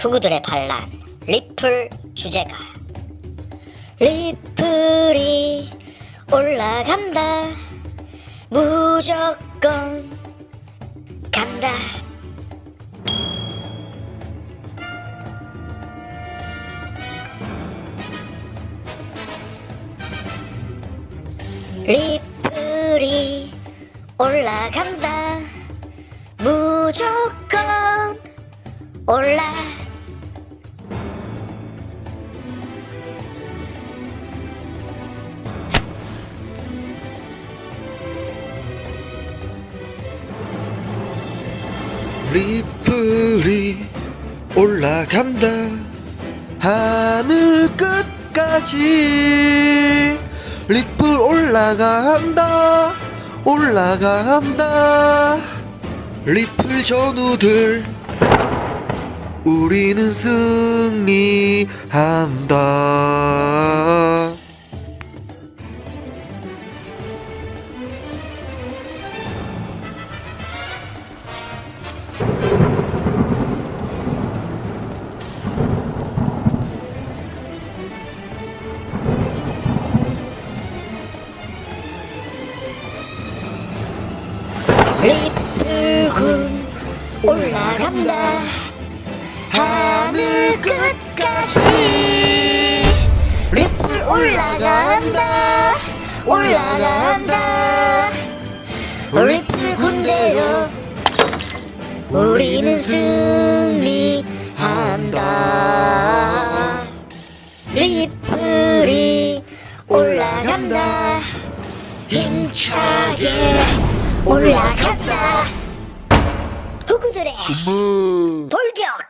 후구들의 반란 리플 주제가. 리플이 올라간다. 무조건 간다. 리플이 올라간다. 무조건 올라. 리플이 올라간다. 하늘 끝까지. 리플 올라간다. 올라간다. 리플 전우들 우리는 승리한다. 리플군 올라간다 하늘 끝까지. 리플 올라간다 올라간다. 리플 군대여 우리는 승리한다. 리플이 올라간다 힘차게 올라간다. 후구들의 돌격